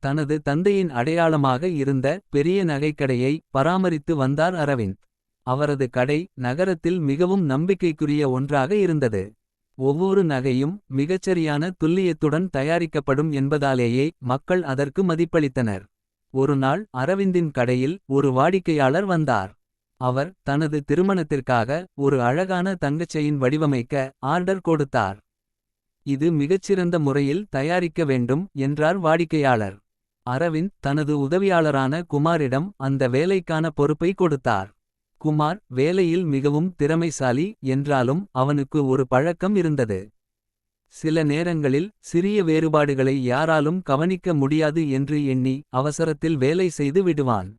தனது தந்தையின் அடையாளமாக இருந்த பெரிய நகைக்கடையை பராமரித்து வந்தார் அரவிந்த். அவரது கடை நகரத்தில் மிகவும் நம்பிக்கைக்குரிய ஒன்றாக இருந்தது. ஒவ்வொரு நகையும் மிகச்சரியான துல்லியத்துடன் தயாரிக்கப்படும் என்பதாலேயே மக்கள் அதற்கு மதிப்பளித்தனர். ஒருநாள் அரவிந்தின் கடையில் ஒரு வாடிக்கையாளர் வந்தார். அவர் தனது திருமணத்திற்காக ஒரு அழகான தங்கச்சையின் வடிவமைக்க ஆர்டர் கொடுத்தார். இது மிகச்சிறந்த முறையில் தயாரிக்க வேண்டும் என்றார் வாடிக்கையாளர். அரவிந்த் தனது உதவியாளரான குமாரிடம் அந்த வேலைக்கான பொறுப்பை கொடுத்தார். குமார் வேலையில் மிகவும் திறமைசாலி என்றாலும் அவனுக்கு ஒரு பழக்கம் இருந்தது. சில நேரங்களில் சிறிய வேறுபாடுகளை யாராலும் கவனிக்க முடியாது என்று எண்ணி அவசரத்தில் வேலை செய்து விடுவான்.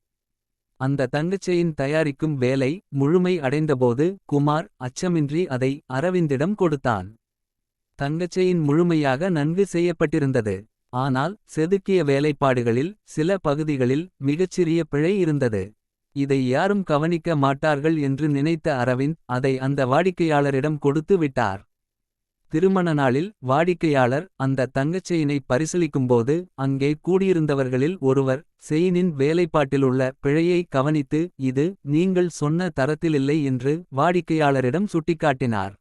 அந்த தங்கச்சையின் தயாரிக்கும் வேலை முழுமை அடைந்தபோது குமார் அச்சமின்றி அதை அரவிந்திடம் கொடுத்தான். தங்கச்சையின் முழுமையாக நன்கு செய்யப்பட்டிருந்தது. ஆனால் செதுக்கிய வேலைப்பாடுகளில் சில பகுதிகளில் மிகச்சிறிய பிழை இருந்தது. இதை யாரும் கவனிக்க மாட்டார்கள் என்று நினைத்த அரவிந்த் அதை அந்த வாடிக்கையாளரிடம் கொடுத்து விட்டார். திருமண நாளில் வாடிக்கையாளர் அந்த தங்கச்செயினை பரிசீலிக்கும்போது அங்கே கூடியிருந்தவர்களில் ஒருவர் செயினின் வேலைப்பாட்டிலுள்ள பிழையை கவனித்து இது நீங்கள் சொன்ன தரத்திலில்லை என்று வாடிக்கையாளரிடம் சுட்டிக்காட்டினார்.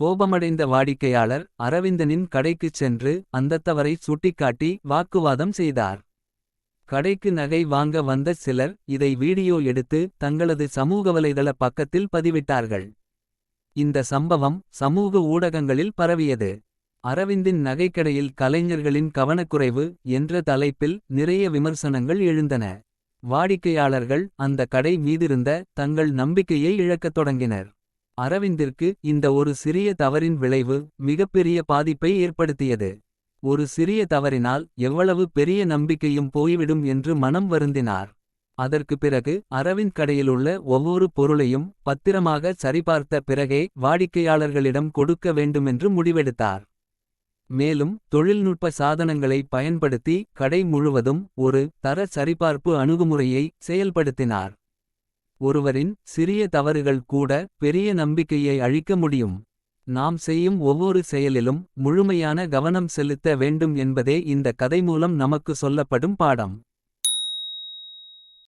கோபமடைந்த வாடிக்கையாளர் அரவிந்தனின் கடைக்குச் சென்று அந்தத்தவரை சுட்டிக்காட்டி வாக்குவாதம் செய்தார். கடைக்கு நகை வாங்க வந்த சிலர் இதை வீடியோ எடுத்து தங்களது சமூக வலைதள பக்கத்தில் பதிவிட்டார்கள். இந்த சம்பவம் சமூக ஊடகங்களில் பரவியது. அரவிந்தின் நகைக்கடையில் கலைஞர்களின் கவனக்குறைவு என்ற தலைப்பில் நிறைய விமர்சனங்கள் எழுந்தன. வாடிக்கையாளர்கள் அந்த கடை மீதிருந்த தங்கள் நம்பிக்கையை இழக்கத் தொடங்கினர். அரவிந்திற்கு இந்த ஒரு சிறிய தவறின் விளைவு மிகப்பெரிய பாதிப்பை ஏற்படுத்தியது. ஒரு சிறிய தவறினால் எவ்வளவு பெரிய நம்பிக்கையும் போய்விடும் என்று மனம் வருந்தினார். அதற்கு பிறகு அரவிந்த் கடையிலுள்ள ஒவ்வொரு பொருளையும் பத்திரமாக சரிபார்த்த பிறகே வாடிக்கையாளர்களிடம் கொடுக்க வேண்டுமென்று முடிவெடுத்தார். மேலும் தொழில்நுட்ப சாதனங்களை பயன்படுத்தி கடை முழுவதும் ஒரு தர சரிபார்ப்பு அணுகுமுறையை செயல்படுத்தினார். ஒருவரின் சிறிய தவறுகள் கூட பெரிய நம்பிக்கையை அழிக்க முடியும். நாம் செய்யும் ஒவ்வொரு செயலிலும் முழுமையான கவனம் செலுத்த வேண்டும் என்பதே இந்த கதை மூலம் நமக்கு சொல்லப்படும் பாடம்.